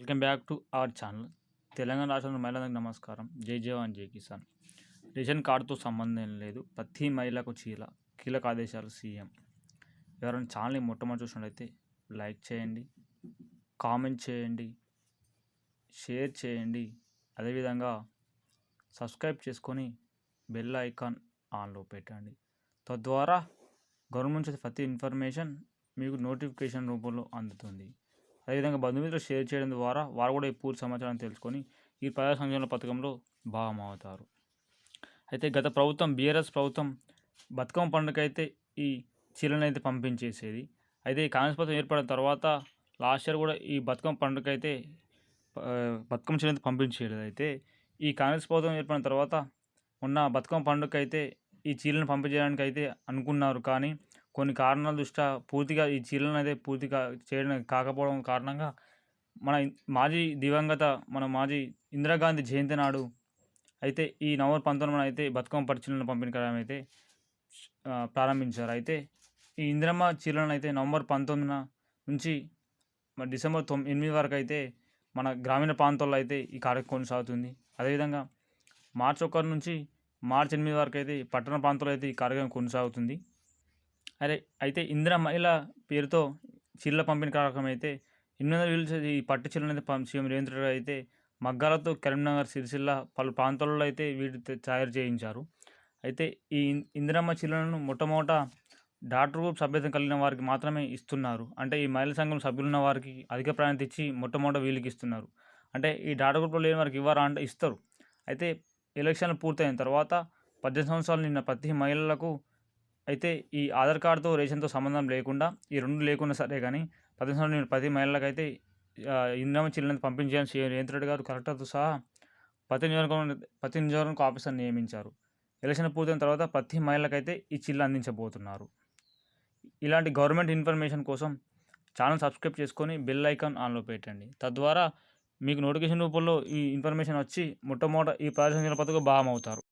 Welcome back to our channel. Telangana రాష్ట్రంలో మహిళలకు నమస్కారం. జై జవాన్ జై కిసాన్. రేషన్ కార్డుతో సంబంధం లేదు. ప్రతి మహిళకు చీల కీలక ఆదేశాలు సీఎం. ఎవరైనా ఛానల్ని మొట్టమొదటి చూసినట్లయితే లైక్ చేయండి కామెంట్ చేయండి షేర్ చేయండి. అదేవిధంగా సబ్స్క్రైబ్ చేసుకొని బెల్ ఐకాన్ ఆన్లో పెట్టండి. తద్వారా గవర్నమెంట్ ప్రతి ఇన్ఫర్మేషన్ మీకు నోటిఫికేషన్ రూపంలో అందుతుంది. అదేవిధంగా బంధుమిత్రులు షేర్ చేయడం ద్వారా వారు కూడా ఈ పూర్తి సమాచారం తెలుసుకొని ఈ ప్రజా సంక్షేమ పథకంలో భాగం అవుతారు అయితే గత ప్రభుత్వం బీఆర్ఎస్ ప్రభుత్వం బతుకమ్మ పండుగ అయితే ఈ చీరలను అయితే పంపించేసేది. అయితే ఈ కాంగ్రెస్ ప్రభుత్వం ఏర్పడిన తర్వాత లాస్ట్ ఇయర్ కూడా ఈ బతుకమ్మ పండుగ అయితే బతుకమ్మ చీరలు అయితే పంపించేది. అయితే ఈ కాంగ్రెస్ ప్రభుత్వం ఏర్పడిన తర్వాత ఉన్న బతుకమ్మ పండుగ అయితే ఈ చీరలను పంపించడానికి అయితే అనుకున్నారు. కానీ కొన్ని కారణాల దృష్ట్యా పూర్తిగా ఈ చీరలను అయితే పూర్తిగా చేయడం కాకపోవడం కారణంగా మన మాజీ దివంగత మన మాజీ ఇందిరాగాంధీ జయంతి నాడు అయితే ఈ నవంబర్ పంతొమ్మిదిన అయితే బతుకమ్మ పట్టు పంపిణీ కార్యక్రమం అయితే ప్రారంభించారు. అయితే ఈ ఇందిరమ్మ చీరలను అయితే నవంబర్ పంతొమ్మిదిన నుంచి మరి డిసెంబర్ తొమ్మిది ఎనిమిది వరకు అయితే మన గ్రామీణ ప్రాంతాల్లో అయితే ఈ కార్యక్రమం కొనసాగుతుంది. అదేవిధంగా మార్చి ఒకటి నుంచి మార్చి ఎనిమిది వరకు అయితే పట్టణ ప్రాంతాల్లో అయితే ఈ కార్యక్రమం కొనసాగుతుంది. అరే అయితే ఇందిరా మహిళ పేరుతో చీరల పంపిణీ కార్యక్రమం అయితే ఎనిమిది వందల ఈ పట్టు చీరలు అయితే సీఎం రేవంత్ రెడ్డి అయితే మగ్గాలతో కరీంనగర్ సిరిసిల్ల పలు ప్రాంతాలలో అయితే వీటి తయారు చేయించారు. అయితే ఈ ఇందిరమ్మ చీరలను మొట్టమొదట డాక్టర్ గ్రూప్ సభ్యత్వం కలిగిన వారికి మాత్రమే ఇస్తున్నారు. అంటే ఈ మహిళా సంఘం సభ్యులున్న వారికి అధిక ప్రాధాన్యత ఇచ్చి మొట్టమొదట వీళ్ళకి ఇస్తున్నారు. అంటే ఈ డాక్టర్ గ్రూప్లో లేని వారికి ఇవ్వరా అంటే ఇస్తారు. అయితే ఎలక్షన్లు పూర్తయిన తర్వాత పద్దెనిమిది సంవత్సరాలు నిన్న ప్రతి మహిళలకు అయితే ఈ ఆధార్ కార్డుతో రేషన్తో సంబంధం లేకుండా ఈ రెండు లేకున్నా సరే కానీ పద్దెనిమిది సంవత్సరాలు పది ప్రతి మహిళలకు అయితే ఇందిరమ్మ చిల్లని పంపించాలని శ్రీ రేవంత్ రెడ్డి గారు కలెక్టర్తో సహా ప్రతి నియోజకవర్గం ప్రతి నియోజకవర్గం ఆఫీసర్ నియమించారు. ఎలక్షన్ పూర్తయిన తర్వాత ప్రతి మహిళకైతే ఈ చిల్లు అందించబోతున్నారు. ఇలాంటి గవర్నమెంట్ ఇన్ఫర్మేషన్ కోసం ఛానల్ సబ్స్క్రైబ్ చేసుకొని బెల్ ఐకాన్ ఆన్లో పెట్టండి. తద్వారా మీకు నోటిఫికేషన్ రూపంలో ఈ ఇన్ఫర్మేషన్ వచ్చి మొట్టమొదట ఈ ప్రజాసంఖ్యల పథకం భాగం అవుతారు